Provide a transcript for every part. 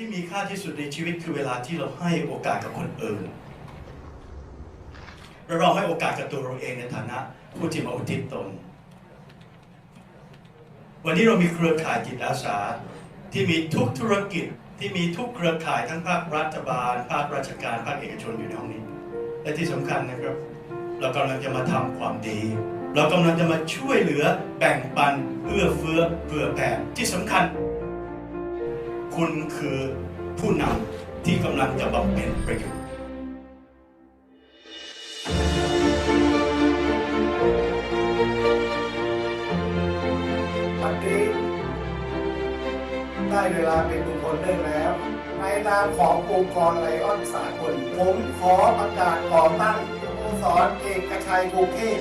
ที่มีค่าที่สุดในชีวิตคือเวลาที่เราให้โอกาสกับคนอื่นและเราให้โอกาสกับตัวเราเองในฐานะผู้ที่มาอุทิศตน วันนี้เรามีเครือข่ายจิตอาสาที่มีทุกธุรกิจที่มีทุกเครือข่ายทั้งภาครัฐบาล ภาคราชการ ภาคเอกชนอยู่ในห้องนี้ และที่สำคัญนะครับ เรากำลังจะมาทำความดี เรากำลังจะมาช่วยเหลือแบ่งปันเอื้อเฟื้อเผื่อแผ่ที่สำคัญ คุณคือผู้นำที่กำลังจะบำเพ็ญประโยชน์วันนี้ได้เวลาเป็นบุคคลได้แล้ว ในนามขององค์กรไลออนสากลผมขอประกาศก่อตั้งสโมสรเอกชัยกรุงเทพ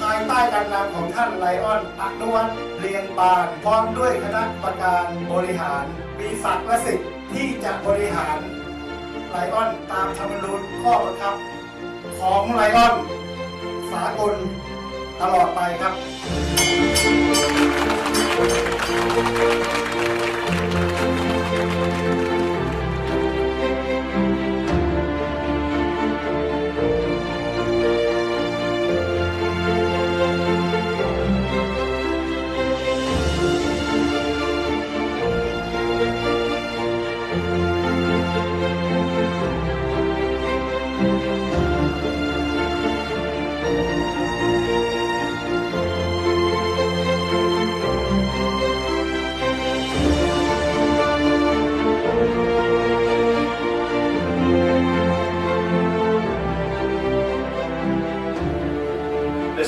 ภายใต้การนำของท่านไลออนอนุวัฒน์เรียงบานพร้อมด้วยคณะประการบริหาร มีศักดิ์และสิทธิ์ที่จะบริหารไลออนตามธรรมนูญข้อบังคับ ของไลออนสากลตลอดไปครับ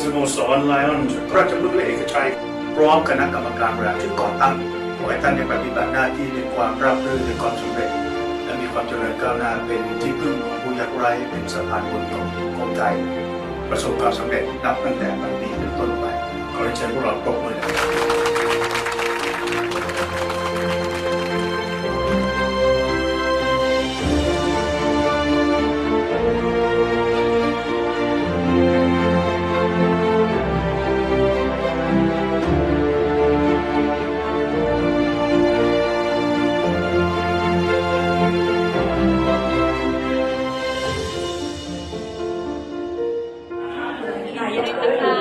สโมสรไลออนราชพฤกษ์และเอกชัยพร้อมคณะกรรมการบริหารที่ก่อตั้งขอให้ท่านได้ปฏิบัติหน้าที่ด้วยความราบรื่นด้วยความสำเร็จ ความเจริญก้าวหน้าเป็นที่พึ่งของผู้ยากไร้เป็นสะพานบุญของคนไทยประสบความสำเร็จนับตั้งแต่บัดนี้เป็นต้นไปขอให้เชิญพวกเราปรบมือ Pero